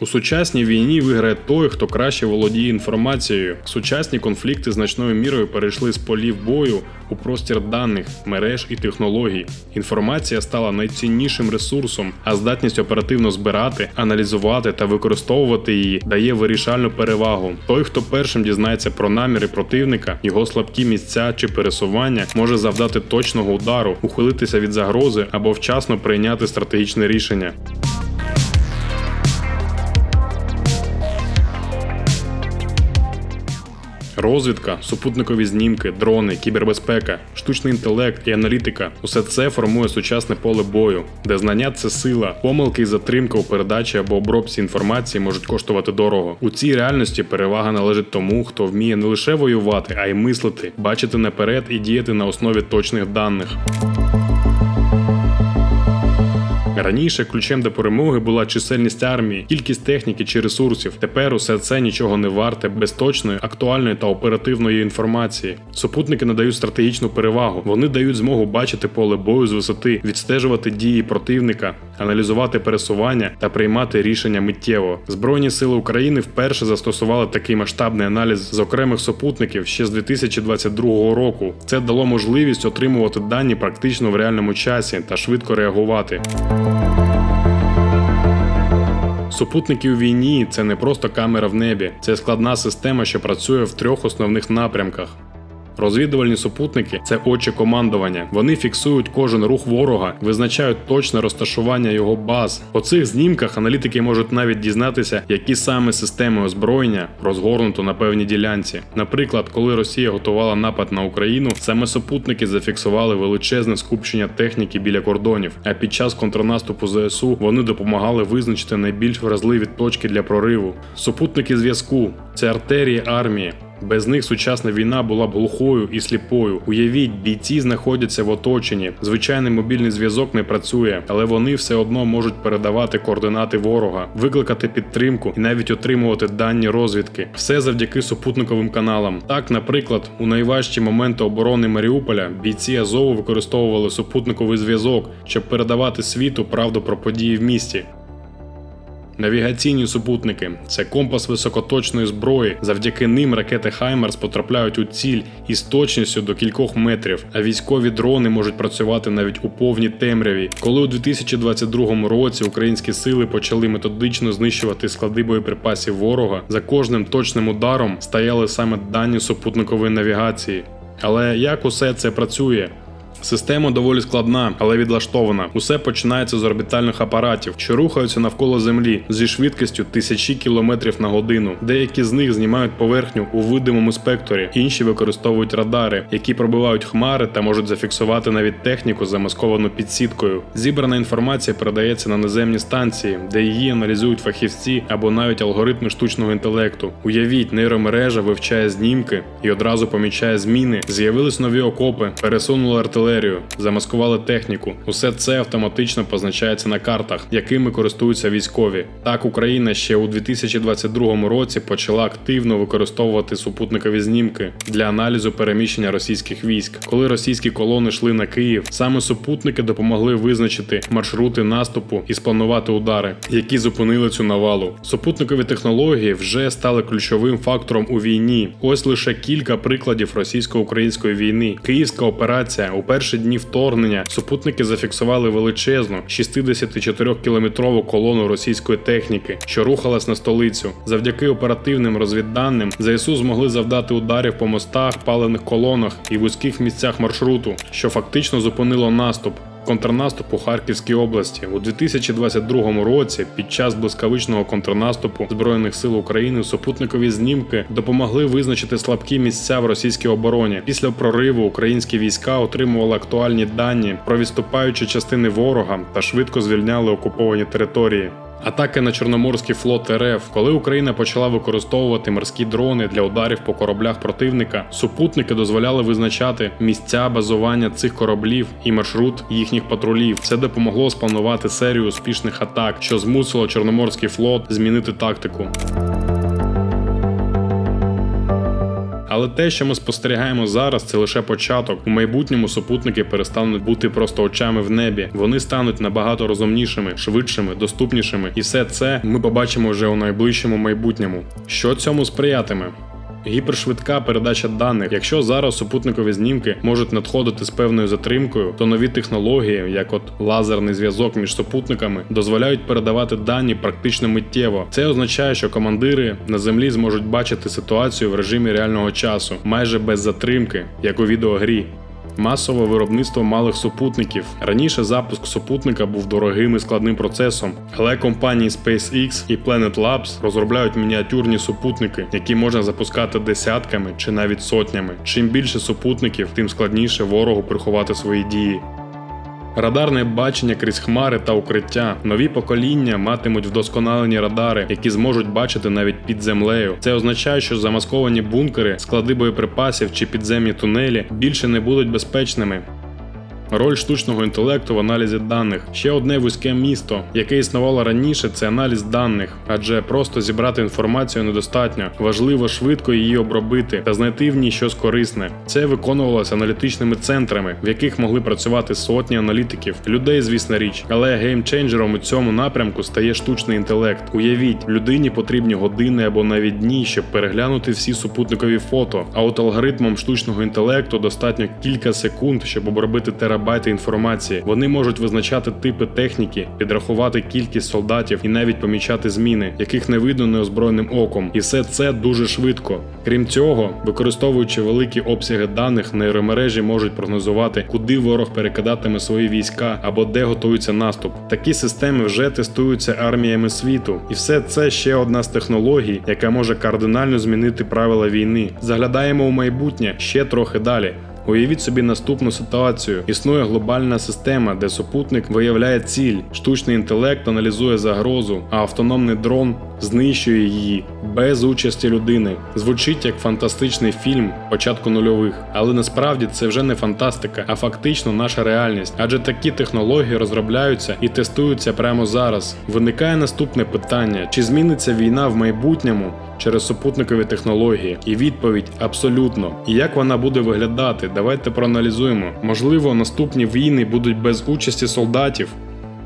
У сучасній війні виграє той, хто краще володіє інформацією. Сучасні конфлікти значною мірою перейшли з полів бою у простір даних, мереж і технологій. Інформація стала найціннішим ресурсом, а здатність оперативно збирати, аналізувати та використовувати її дає вирішальну перевагу. Той, хто першим дізнається про наміри противника, його слабкі місця чи пересування, може завдати точного удару, ухилитися від загрози або вчасно прийняти стратегічне рішення. Розвідка, супутникові знімки, дрони, кібербезпека, штучний інтелект і аналітика усе це формує сучасне поле бою, де знання це сила, помилки і затримка у передачі або обробці інформації можуть коштувати дорого. У цій реальності перевага належить тому, хто вміє не лише воювати, а й мислити, бачити наперед і діяти на основі точних даних. Раніше ключем до перемоги була чисельність армії, кількість техніки чи ресурсів. Тепер усе це нічого не варте без точної, актуальної та оперативної інформації. Супутники надають стратегічну перевагу. Вони дають змогу бачити поле бою з висоти, відстежувати дії противника, аналізувати пересування та приймати рішення миттєво. Збройні сили України вперше застосували такий масштабний аналіз з окремих супутників ще з 2022 року. Це дало можливість отримувати дані практично в реальному часі та швидко реагувати. Супутники у війні це не просто камера в небі, це складна система, що працює в трьох основних напрямках. Розвідувальні супутники це очі командування. Вони фіксують кожен рух ворога, визначають точне розташування його баз. По цих знімках аналітики можуть навіть дізнатися, які саме системи озброєння розгорнуто на певній ділянці. Наприклад, коли Росія готувала напад на Україну, саме супутники зафіксували величезне скупчення техніки біля кордонів. А під час контрнаступу ЗСУ вони допомагали визначити найбільш вразливі точки для прориву. Супутники зв'язку це артерії армії. Без них сучасна війна була б глухою і сліпою. Уявіть, бійці знаходяться в оточенні. Звичайний мобільний зв'язок не працює, але вони все одно можуть передавати координати ворога, викликати підтримку і навіть отримувати дані розвідки. Все завдяки супутниковим каналам. Так, наприклад, у найважчі моменти оборони Маріуполя бійці Азову використовували супутниковий зв'язок, щоб передавати світу правду про події в місті. Навігаційні супутники це компас високоточної зброї. Завдяки ним ракети Хаймерс потрапляють у ціль із точністю до кількох метрів, а військові дрони можуть працювати навіть у повній темряві. Коли у 2022 році українські сили почали методично знищувати склади боєприпасів ворога, за кожним точним ударом стояли саме дані супутникової навігації. Але як усе це працює? Система доволі складна, але відлаштована. Усе починається з орбітальних апаратів, що рухаються навколо Землі зі швидкістю тисячі кілометрів на годину. Деякі з них знімають поверхню у видимому спекторі, інші використовують радари, які пробивають хмари та можуть зафіксувати навіть техніку, замасковану під сіткою. Зібрана інформація передається на наземні станції, де її аналізують фахівці або навіть алгоритми штучного інтелекту. Уявіть, нейромережа вивчає знімки і одразу помічає зміни. З'явились нові окопи, пересунули артилерію артилерію, замаскували техніку. Усе це автоматично позначається на картах, якими користуються військові. Так Україна ще у 2022 році почала активно використовувати супутникові знімки для аналізу переміщення російських військ. Коли російські колони йшли на Київ, саме супутники допомогли визначити маршрути наступу і спланувати удари, які зупинили цю навалу. Супутникові технології вже стали ключовим фактором у війні. Ось лише кілька прикладів російсько-української війни. Київська операція у перші дні вторгнення супутники зафіксували величезну 64-кілометрову колону російської техніки, що рухалась на столицю. Завдяки оперативним розвідданим ЗСУ змогли завдати ударів по мостах, палених колонах і вузьких місцях маршруту, що фактично зупинило наступ. Контрнаступ у Харківській області у 2022 році під час блискавичного контрнаступу збройних сил України супутникові знімки допомогли визначити слабкі місця в російській обороні. Після прориву українські війська отримували актуальні дані про відступаючі частини ворога та швидко звільняли окуповані території. Атаки на Чорноморський флот РФ, коли Україна почала використовувати морські дрони для ударів по кораблях противника, супутники дозволяли визначати місця базування цих кораблів і маршрут їхніх патрулів. Це допомогло спланувати серію успішних атак, що змусило Чорноморський флот змінити тактику. Але те, що ми спостерігаємо зараз, це лише початок. У майбутньому супутники перестануть бути просто очами в небі. Вони стануть набагато розумнішими, швидшими, доступнішими, і все це ми побачимо вже у найближчому майбутньому. Що цьому сприятиме? Гіпершвидка передача даних. Якщо зараз супутникові знімки можуть надходити з певною затримкою, то нові технології, як от лазерний зв'язок між супутниками, дозволяють передавати дані практично миттєво. Це означає, що командири на землі зможуть бачити ситуацію в режимі реального часу, майже без затримки, як у відеогрі. Масове виробництво малих супутників. Раніше запуск супутника був дорогим і складним процесом, але компанії SpaceX і Planet Labs розробляють мініатюрні супутники, які можна запускати десятками чи навіть сотнями. Чим більше супутників, тим складніше ворогу приховати свої дії. Радарне бачення крізь хмари та укриття. Нові покоління матимуть вдосконалені радари, які зможуть бачити навіть під землею. Це означає, що замасковані бункери, склади боєприпасів чи підземні тунелі більше не будуть безпечними. Роль штучного інтелекту в аналізі даних ще одне вузьке місто, яке існувало раніше, це аналіз даних, адже просто зібрати інформацію недостатньо. Важливо швидко її обробити та знайти в ній щось корисне. Це виконувалося аналітичними центрами, в яких могли працювати сотні аналітиків, людей, звісно річ. Але геймченджером у цьому напрямку стає штучний інтелект. Уявіть, людині потрібні години або навіть дні, щоб переглянути всі супутникові фото. А от алгоритмом штучного інтелекту достатньо кілька секунд, щоб обробити терабайти інформації. Вони можуть визначати типи техніки, підрахувати кількість солдатів і навіть помічати зміни, яких не видно неозброєним оком. І все це дуже швидко. Крім цього, використовуючи великі обсяги даних, нейромережі можуть прогнозувати, куди ворог перекидатиме свої війська або де готується наступ. Такі системи вже тестуються арміями світу, і все це ще одна з технологій, яка може кардинально змінити правила війни. Заглядаємо у майбутнє ще трохи далі. Уявіть собі наступну ситуацію: існує глобальна система, де супутник виявляє ціль, штучний інтелект аналізує загрозу, а автономний дрон знищує її без участі людини. Звучить як фантастичний фільм початку нульових, але насправді це вже не фантастика, а фактично наша реальність. Адже такі технології розробляються і тестуються прямо зараз. Виникає наступне питання: чи зміниться війна в майбутньому? Через супутникові технології, і відповідь абсолютно. І як вона буде виглядати? Давайте проаналізуємо. Можливо, наступні війни будуть без участі солдатів.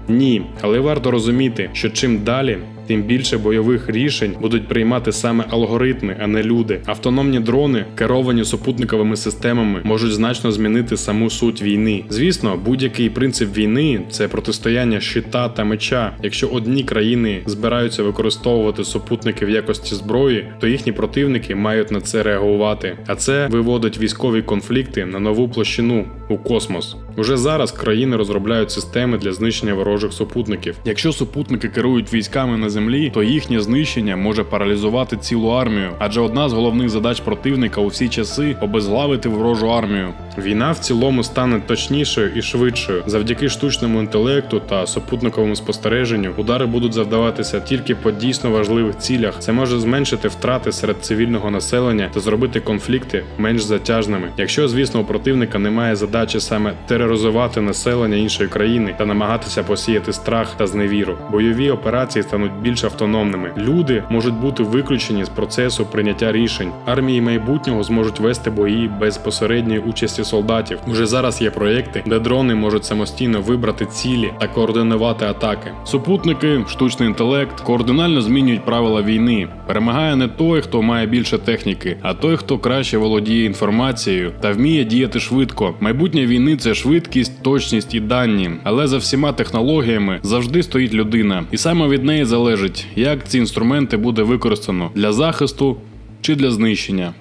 Ні, але варто розуміти, що чим далі, тим більше бойових рішень будуть приймати саме алгоритми, а не люди. Автономні дрони, керовані супутниковими системами, можуть значно змінити саму суть війни. Звісно, будь-який принцип війни це протистояння щита та меча. Якщо одні країни збираються використовувати супутники в якості зброї, то їхні противники мають на це реагувати. А це виводить військові конфлікти на нову площину у космос. Уже зараз країни розробляють системи для знищення ворожих супутників. Якщо супутники керують військами на землі, то їхнє знищення може паралізувати цілу армію, адже одна з головних задач противника у всі часи обезглавити ворожу армію. Війна в цілому стане точнішою і швидшою. Завдяки штучному інтелекту та супутниковому спостереженню удари будуть завдаватися тільки по дійсно важливих цілях. Це може зменшити втрати серед цивільного населення та зробити конфлікти менш затяжними. Якщо, звісно, у противника немає задачі саме тероризувати населення іншої країни та намагатися посіяти страх та зневіру. Бойові операції стануть більш автономними. Люди можуть бути виключені з процесу прийняття рішень. Армії майбутнього зможуть вести бої без посередньої участі солдатів. Уже зараз є проєкти, де дрони можуть самостійно вибрати цілі та координувати атаки. Супутники, штучний інтелект координально змінюють правила війни. Перемагає не той, хто має більше техніки, а той, хто краще володіє інформацією та вміє діяти швидко. Майбутнє війни це швидкість, точність і дані. Але за всіма технологіями завжди стоїть людина, і саме від неї залежить, як ці інструменти буде використано для захисту чи для знищення.